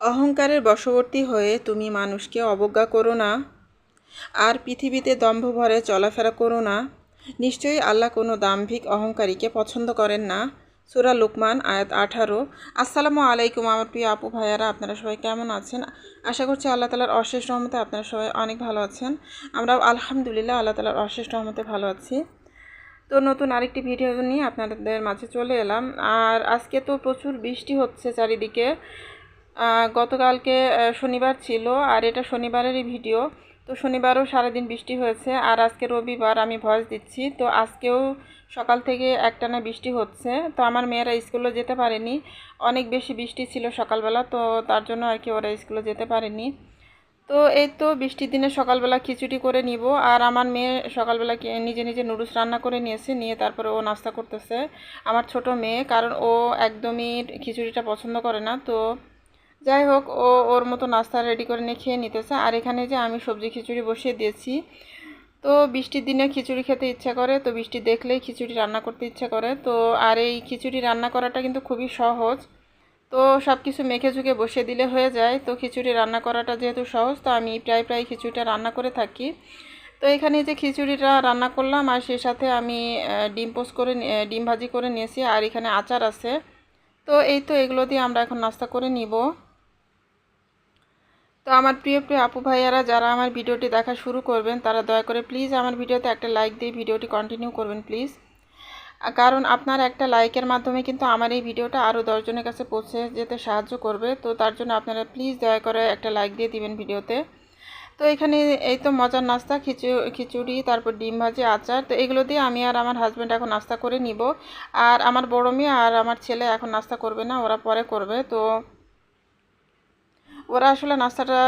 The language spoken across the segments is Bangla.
অহংকারের বশবর্তী হয়ে তুমি মানুষকে অবজ্ঞা করো না। আর পৃথিবীতে দম্ভ ভরে চলাফেরা করো না। নিশ্চয়ই আল্লাহ কোনো দাম্ভিক অহংকারীকে পছন্দ করেন না। সুরা লুকমান, আয়াত আঠারো। আসসালামু আলাইকুম আমার প্রিয় আপু ভাইয়ারা, আপনারা সবাই কেমন আছেন? আশা করছি আল্লাহ তালার অশেষ রহমতে আপনারা সবাই অনেক ভালো আছেন। আমরাও আলহামদুলিল্লাহ আল্লাহ তালার অশেষ রহমতে ভালো আছি। তো নতুন আরেকটি ভিডিও নিয়ে আপনাদের মাঝে চলে এলাম। আর আজকে তো প্রচুর বৃষ্টি হচ্ছে চারিদিকে। গতকালকে শনিবার ছিল আর এটা শনিবারেরই ভিডিও। তো শনিবারও সারাদিন বৃষ্টি হয়েছে আর আজকে রবিবার আমি ভয়েস দিচ্ছি। তো আজকেও সকাল থেকে একটানা বৃষ্টি হচ্ছে। তো আমার মেয়েরা স্কুলে যেতে পারেনি। অনেক বেশি বৃষ্টি ছিল সকালবেলা, তো তার জন্য আর কি ওরা স্কুলে যেতে পারেনি। তো এই তো বৃষ্টির দিনে সকালবেলা খিচুড়ি করে নিব আর আমার মেয়ে সকালবেলা নিজে নিজে নুডলস রান্না করে নিয়েছে, নিয়ে তারপরে ও নাস্তা করতেছে। আমার ছোট মেয়ে, কারণ ও একদমই খিচুড়িটা পছন্দ করে না, তো যাই হোক, ও ওর মতো নাস্তা রেডি করে নিয়ে খেয়ে নিতেছে। আর এখানে যে আমি সবজি খিচুড়ি বসিয়ে দিয়েছি, তো বৃষ্টির দিনে খিচুড়ি খেতে ইচ্ছা করে। তো বৃষ্টি দেখলেই খিচুড়ি রান্না করতে ইচ্ছা করে। তো আর এই খিচুড়ি রান্না করাটা কিন্তু খুবই সহজ। তো সব কিছু মেখে ঝুঁকে বসিয়ে দিলে হয়ে যায়। তো খিচুড়ি রান্না করাটা যেহেতু সহজ, তো আমি প্রায় প্রায় খিচুড়িটা রান্না করে থাকি। তো এখানে যে খিচুড়িটা রান্না করলাম, আর সেই সাথে আমি ডিম পোস্ট করে ডিম ভাজি করে নিয়েছি। আর এখানে আচার আছে। তো এই তো এগুলো দিয়ে আমরা এখন নাস্তা করে নিব। তো আমার প্রিয় প্রিয় আপু ভাইয়ারা, যারা আমার ভিডিওটি দেখা শুরু করবেন, তারা দয়া করে প্লিজ আমার ভিডিওতে একটা লাইক দিয়ে ভিডিওটি কন্টিনিউ করবেন প্লিজ কারণ আপনার একটা লাইকের মাধ্যমে কিন্তু আমার এই ভিডিওটা আরও দশজনের কাছে পৌঁছে যেতে সাহায্য করবে, তো তার জন্য আপনারা প্লিজ দয়া করে একটা লাইক দিয়ে দিবেন ভিডিওতে। তো এখানে এই তো মজার নাস্তা, খিচু, খিচুড়ি, তারপর ডিম ভাজি, আচার, তো এগুলো দিয়ে আমি আর আমার হাজব্যান্ড এখন নাস্তা করে নিব। আর আমার বড় মেয়ে আর আমার ছেলে এখন নাস্তা করবে না, ওরা পরে করবে, তো ওরা আসলে নাস্তাটা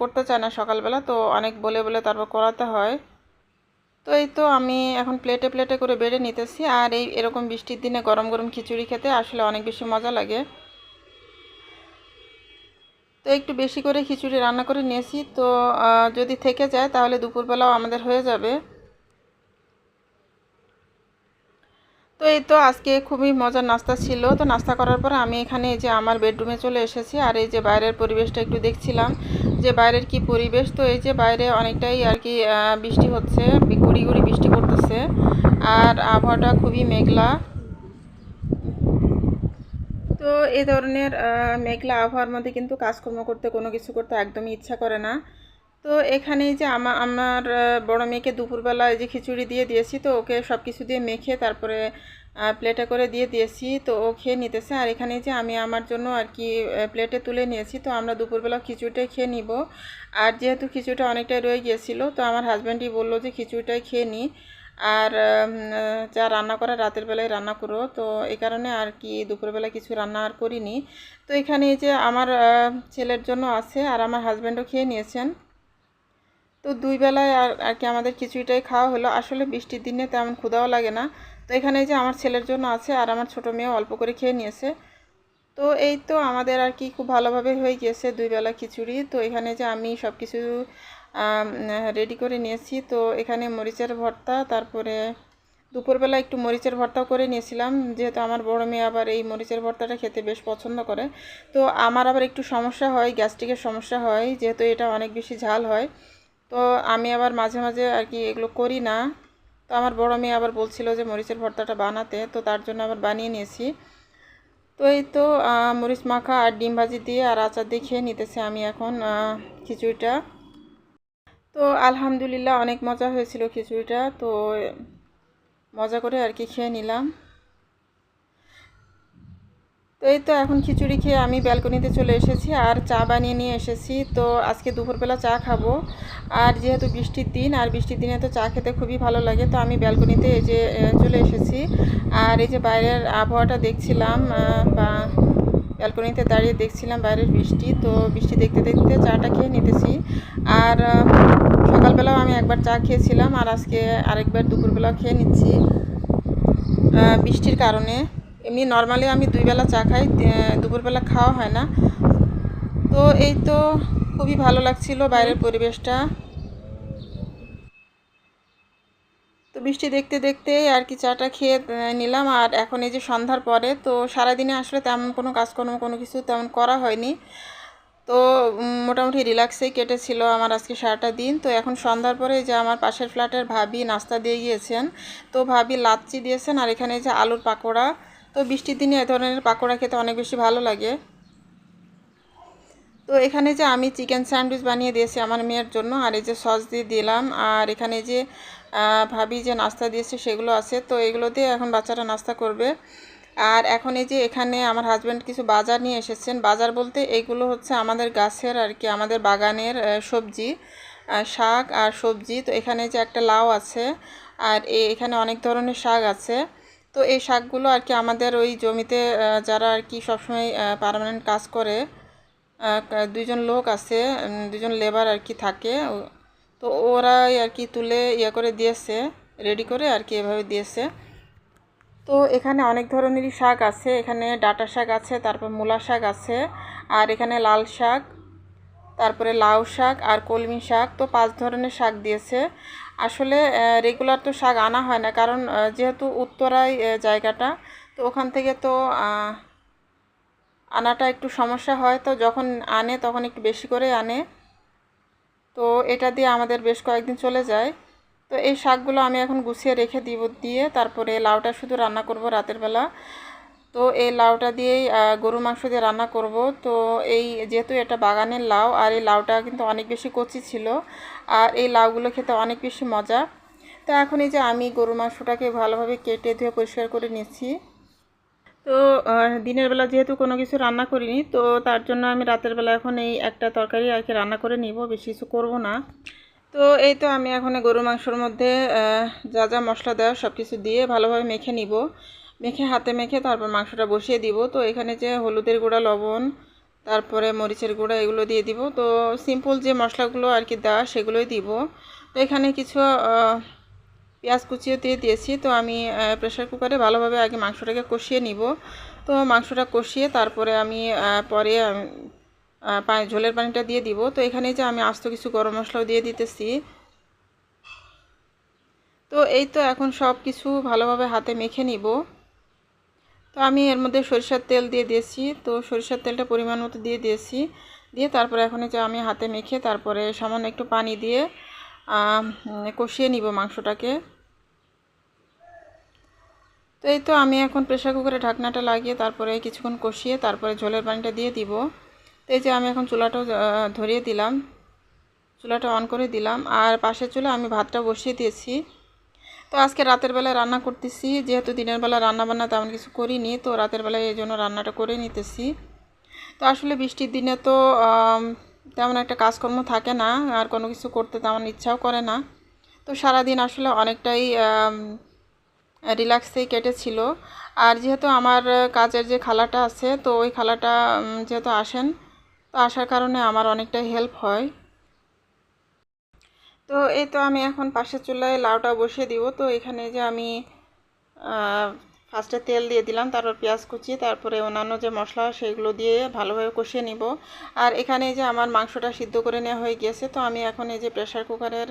করতে চায় না সকালবেলা, তো অনেক বলে বলে তারপর করাতে হয়। তো এই তো আমি এখন প্লেটে প্লেটে করে বেড়ে নিতেছি, আর এই এরকম বৃষ্টির দিনে গরম গরম খিচুড়ি খেতে আসলে অনেক বেশি মজা লাগে। তো একটু বেশি করে খিচুড়ি রান্না করে নিয়েছি, তো যদি থেকে যায় তাহলে দুপুরবেলাও আমাদের হয়ে যাবে। তো এই তো আজকে খুবই মজার নাস্তা ছিল। তো নাস্তা করার পর আমি এখানে যে আমার বেডরুমে চলে এসেছি আর এই যে বাইরের পরিবেশটা একটু দেখছিলাম যে বাইরের কি পরিবেশ। তো এই যে বাইরে অনেকটাই আর কি বৃষ্টি হচ্ছে, গুড়ি গুড়ি বৃষ্টি পড়তেছে আর আবহাওয়াটা খুবই মেঘলা। তো এই ধরনের মেঘলা আবহাওয়ার মধ্যে কিন্তু কাজকর্ম করতে কোনো কিছু করতে একদমই ইচ্ছা করে না। তো এখানে যে আমা, আমার বড় মেয়েকে দুপুরবেলা যে খিচুড়ি দিয়ে দিয়েছি, তো ওকে সব কিছু দিয়ে মেখে তারপরে প্লেটে করে দিয়ে দিয়েছি, তো ও খেয়ে নিতেছে। আর এখানে যে আমি আমার জন্য আর কি প্লেটে তুলে নিয়েছি, তো আমরা দুপুরবেলা খিচুড়িটাই খেয়ে নিব। আর যেহেতু খিচুড়িটা অনেকটাই রয়ে গিয়েছিল, তো আমার হাজব্যান্ডই বলল যে খিচুড়িটাই খেয়ে নিই আর যা রান্না করা রাতের বেলায় রান্না করো। তো এই কারণে আর কি দুপুরবেলা কিছু রান্না আর করিনি। তো এখানে যে আমার ছেলের জন্য আছে, আর আমার হাজব্যান্ডও খেয়ে নিয়েছেন। তো দুই বেলায় আর আর কি আমাদের খিচুড়িটাই খাওয়া হলো। আসলে বৃষ্টির দিনে তেমন ক্ষুদাও লাগে না। তো এখানে যে আমার ছেলের জন্য আছে আর আমার ছোটো মেয়েও অল্প করে খেয়ে নিয়েছে। তো এই তো আমাদের আর কি খুব ভালোভাবে হয়ে গিয়েছে দুই বেলা খিচুড়ি। তো এখানে যে আমি সব কিছু রেডি করে নিয়েছি। তো এখানে মরিচের ভর্তা, তারপরে দুপুরবেলা একটু মরিচের ভর্তাও করে নিয়েছিলাম। যেহেতু আমার বড় মেয়ে আবার এই মরিচের ভর্তাটা খেতে বেশ পছন্দ করে। তো আমার আবার একটু সমস্যা হয়, গ্যাস্ট্রিকের সমস্যা হয়, যেহেতু এটা অনেক বেশি ঝাল হয়। তো আমি আবার মাঝে মাঝে আর কি এগুলো করি না। তো আমার বড় মেয়ে আবার বলছিল যে মরিচের ভর্তাটা বানাতে, তো তার জন্য আবার বানিয়ে নিয়েছি। তো এই তো মরিচ মাখা আর ডিম ভাজি দিয়ে আর আচার দিয়ে খেয়ে নিতেছি আমি এখন খিচুড়িটা। তো আলহামদুলিল্লাহ অনেক মজা হয়েছিল খিচুড়িটা, তো মজা করে আর কি খেয়ে নিলাম। তো এই তো এখন খিচুড়ি খেয়ে আমি ব্যালকনিতে চলে এসেছি আর চা বানিয়ে নিয়ে এসেছি। তো আজকে দুপুরবেলা চা খাব। আর যেহেতু বৃষ্টির দিন, আর বৃষ্টির দিনে তো চা খেতে খুবই ভালো লাগে, তো আমি ব্যালকনিতে এই যে চলে এসেছি। আর এই যে বাইরের আবহাওয়াটা দেখছিলাম বা ব্যালকনিতে দাঁড়িয়ে দেখছিলাম বাইরের বৃষ্টি, তো বৃষ্টি দেখতে দেখতে চাটা খেয়ে নিতেছি। আর সকালবেলাও আমি একবার চা খেয়েছিলাম, আর আজকে আরেকবার দুপুরবেলাও খেয়ে নিচ্ছি বৃষ্টির কারণে। এমনি নর্মালি আমি দুই বেলা চা খাই দুপুরবেলা খাওয়া হয় না। তো এই তো খুবই ভালো লাগছিল বাইরের পরিবেশটা। তো বৃষ্টি দেখতে দেখতে আর কি চাটা খেয়ে নিলাম। আর এখন এই যে সন্ধ্যার পরে, তো সারাদিনে আসলে তেমন কোনো কাজকর্ম, কোনো কিছু তেমন করা হয়নি। তো মোটামুটি রিল্যাক্সেই কেটেছিল আমার আজকে সারাটা দিন। তো এখন সন্ধ্যার পরে যে আমার পাশের ফ্ল্যাটের ভাবি নাস্তা দিয়ে গিয়েছেন। তো ভাবি লাচ্ছি দিয়েছেন আর এখানে যে আলুর পাকোড়া। তো বৃষ্টির দিনে এ ধরনের পাকোড়া খেতে অনেক বেশি ভালো লাগে। তো এখানে যে আমি চিকেন স্যান্ডউইচ বানিয়ে দিয়েছি আমার মেয়ের জন্য, আর এই যে সস দিয়ে দিলাম, আর এখানে যে ভাবি যে নাস্তা দিয়েছে সেগুলো আছে, তো এগুলো দিয়ে এখন বাচ্চারা নাস্তা করবে। আর এখন এই যে এখানে আমার হাজব্যান্ড কিছু বাজার নিয়ে এসেছেন। বাজার বলতে এগুলো হচ্ছে আমাদের গাছের আর কি, আমাদের বাগানের সবজি শাক আর সবজি। তো এখানে যে একটা লাউ আছে, আর এখানে অনেক ধরনের শাক আছে। তো এই শাকগুলো আর কি আমাদের ওই জমিতে যারা আর কি সবসময় পার্মানেন্ট কাজ করে দুইজন লোক আছে দুজন লেবার আর কি থাকে তো ওরাই আর কি তুলে ইয়ে করে দিয়েছে রেডি করে আর কি এভাবে দিয়েছে। তো এখানে অনেক ধরনেরই শাক আছে, এখানে ডাঁটা শাক আছে, তারপর মূলা শাক আছে, আর এখানে লাল শাক তারপরে লাউ শাক আর কলমি শাক তো পাঁচ ধরনের শাক দিয়েছে। আসলে রেগুলার তো শাক আনা হয় না, কারণ যেহেতু উত্তরায় জায়গাটা, তো ওখান থেকে তো আনাটা একটু সমস্যা হয়, তো যখন আনে তখন একটু বেশি করে আনে। তো এটা দিয়ে আমাদের বেশ কয়েকদিন চলে যায়। তো এই শাকগুলো আমি এখন গুছিয়ে রেখে দিব, দিয়ে তারপরে লাউটা শুধু রান্না করব রাতের বেলা। তো এই লাউটা দিয়েই গরু মাংস দিয়ে রান্না করব। তো এই যেহেতু এটা বাগানের লাউ, আর এই লাউটা কিন্তু অনেক বেশি কচি ছিল, আর এই লাউগুলো খেতে অনেক বেশি মজা। তো এখন এই যে আমি গরু মাংসটাকে ভালোভাবে কেটে ধুয়ে পরিষ্কার করে নিয়েছি তো দিনের বেলা যেহেতু কোনো কিছু রান্না করিনি, তো তার জন্য আমি রাতের বেলা এখন এই একটা তরকারি আর কি রান্না করে নিব, বেশি কিছু করব না। তো এই তো আমি এখন গরু মাংসর মধ্যে যা যা মশলা দেওয়া সব কিছু দিয়ে ভালোভাবে মেখে নিব। মেখে, হাতে মেখে তারপর মাংসটা বসিয়ে দিব। তো এখানে যে হলুদের গুঁড়া, লবণ, তারপরে মরিচের গুঁড়া এগুলো দিয়ে দিব। তো সিম্পল যে মশলাগুলো আর কি দেওয়া সেগুলোই দিব। তো এখানে কিছু পেঁয়াজ কুচিও দিয়ে দিয়েছি। তো আমি প্রেশার কুকারে ভালোভাবে আগে মাংসটাকে কষিয়ে নিব। তো মাংসটা কষিয়ে তারপরে আমি পরে পানি ঝোলের পানিটা দিয়ে দিব। তো এখানে যে আমি আস্ত কিছু গরম মশলাও দিয়ে দিতেছি। তো এই তো এখন সব কিছু ভালোভাবে হাতে মেখে নিব। তো আমি এর মধ্যে সরিষার তেল দিয়ে দিয়েছি। তো সরিষার তেলটা পরিমাণ মতো দিয়ে দিয়েছি। দিয়ে তারপরে এখন যে আমি হাতে মেখে তারপরে সামান্য একটু পানি দিয়ে কষিয়ে নিব মাংসটাকে। তো এই তো আমি এখন প্রেশার কুকারে ঢাকনাটা লাগিয়ে তারপরে কিছুক্ষণ কষিয়ে তারপরে ঝোলের পানিটা দিয়ে দিব। তো এই যে আমি এখন চুলাটাও ধরিয়ে দিলাম। চুলাটা অন করে দিলাম। আর পাশের চুলা আমি ভাতটা বসিয়ে দিয়েছি। তো আজকে রাতের বেলায় রান্না করতেছি। যেহেতু দিনের বেলা রান্না বান্না তেমন কিছু করিনি, তো রাতের বেলায় এই জন্য রান্নাটা করে নিতেছি। তো আসলে বৃষ্টির দিনে তো তেমন একটা কাজকর্ম থাকে না, আর কোনো কিছু করতে তেমন ইচ্ছাও করে না। তো সারাদিন আসলে অনেকটাই রিল্যাক্সেই কেটেছিল। আর যেহেতু আমার কাজের যে খালাটা আছে, তো ওই খালাটা যেহেতু আসেন, তো আসার কারণে আমার অনেকটাই হেল্প হয়। তো এই তো আমি এখন পাশের চুলায় লাউটা বসিয়ে দিব। তো এখানে যে আমি ফার্স্টে তেল দিয়ে দিলাম, তারপর পেঁয়াজ কুচি, তারপরে অন্যান্য যে মশলা সেগুলো দিয়ে ভালোভাবে কষিয়ে নিব। আর এখানে যে আমার মাংসটা সিদ্ধ করে নেওয়া হয়ে গিয়েছে, তো আমি এখন এই যে প্রেশার কুকারের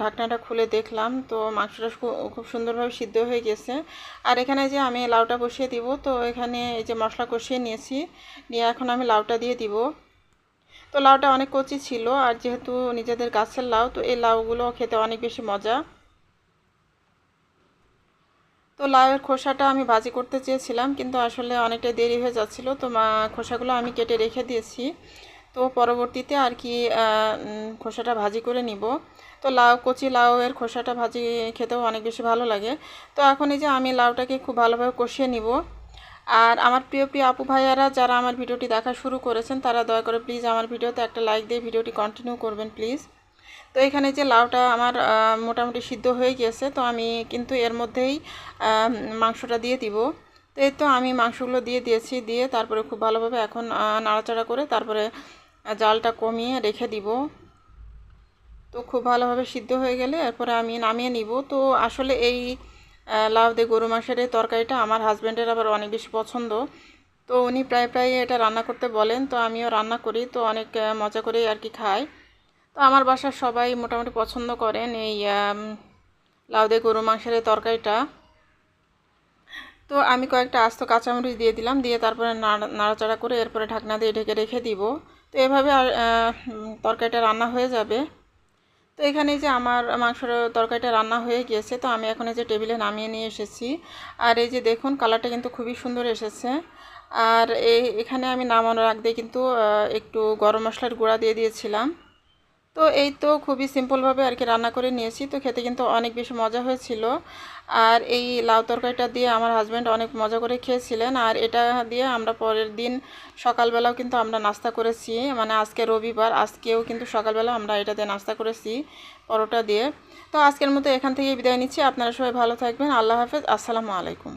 ঢাকনাটা খুলে দেখলাম। তো মাংসটা খুব সুন্দরভাবে সিদ্ধ হয়ে গেছে আর এখানে যে আমি লাউটা বসিয়ে দিব, তো এখানে এই যে মশলা কষিয়ে নিয়েছি, নিয়ে এখন আমি লাউটা দিয়ে দিব। তো লাউটা অনেক কচি ছিল আর যেহেতু নিজেদের গাছের লাউ, তো এই লাউগুলো খেতে অনেক বেশি মজা। তো লাউয়ের খোসাটা আমি ভাজি করতে চেয়েছিলাম, কিন্তু আসলে অনেকটা দেরি হয়ে যাচ্ছিল, তো মা খোসাগুলো আমি কেটে রেখে দিয়েছি। তো পরবর্তীতে আর কি খোসাটা ভাজি করে নিব। তো লাউ, কচি লাউয়ের খোসাটা ভাজি খেতেও অনেক বেশি ভালো লাগে। তো এখন এই যে আমি লাউটাকে খুব ভালোভাবে কষিয়ে নিব। আর আমার প্রিয় প্রিয় আপু ভাইয়ারা, যারা আমার ভিডিওটি দেখা শুরু করেছেন, তারা দয়া করে প্লিজ আমার ভিডিওতে একটা লাইক দিয়ে ভিডিওটি কন্টিনিউ করবেন প্লিজ তো এখানে যে লাউটা আমার মোটামুটি সিদ্ধ হয়ে গিয়েছে, তো আমি কিন্তু এর মধ্যেই মাংসটা দিয়ে দিব। তো এই তো আমি মাংসগুলো দিয়ে দিয়েছি, দিয়ে তারপরে খুব ভালোভাবে এখন নাড়াচাড়া করে তারপরে জালটা কমিয়ে রেখে দিব। তো খুব ভালোভাবে সিদ্ধ হয়ে গেলে এরপরে আমি নামিয়ে নিব। তো আসলে এই লাউ দিয়ে গরু মাংসের এই তরকারিটা আমার হাজব্যান্ডের আবার অনেক বেশি পছন্দ। তো উনি প্রায় প্রায় এটা রান্না করতে বলেন, তো আমিও রান্না করি, তো অনেক মজা করেই আর কি খাই। তো আমার বাসার সবাই মোটামুটি পছন্দ করেন এই লাউ দিয়ে গরু মাংসের এই তরকারিটা। তো আমি কয়েকটা আস্ত কাঁচামরিচ দিয়ে দিলাম, দিয়ে তারপরে নাড়া- নাড়াচাড়া করে এরপরে ঢাকনা দিয়ে ঢেকে রেখে দিব। তো এভাবে আর তরকারিটা রান্না হয়ে যাবে। তো এখানে যে আমার মাংসর তরকারিটা রান্না হয়ে গিয়েছে, তো আমি এখন এই যে টেবিলে নামিয়ে নিয়ে এসেছি। আর এই যে দেখুন, কালারটা কিন্তু খুবই সুন্দর এসেছে। আর এখানে আমি নামানোর আগ দিয়ে কিন্তু একটু গরম মশলার গুঁড়া দিয়ে দিয়েছিলাম। তো এই তো খুবই সিম্পলভাবে আর কি রান্না করে নিয়েছি। তো খেতে কিন্তু অনেক বেশি মজা হয়েছিল। আর এই লাউ তরকারিটা দিয়ে আমার হাজব্যান্ড অনেক মজা করে খেয়েছিলেন। আর এটা দিয়ে আমরা পরের দিন সকালবেলাও কিন্তু আমরা নাস্তা করেছি। মানে আজকে রবিবার, আজকেও কিন্তু সকালবেলা আমরা এটা দিয়ে নাস্তা করেছি পরোটা দিয়ে। তো আজকের মতো এখান থেকে বিদায় নিচ্ছি। আপনারা সবাই ভালো থাকবেন। আল্লাহ হাফেজ। আসসালামু আলাইকুম।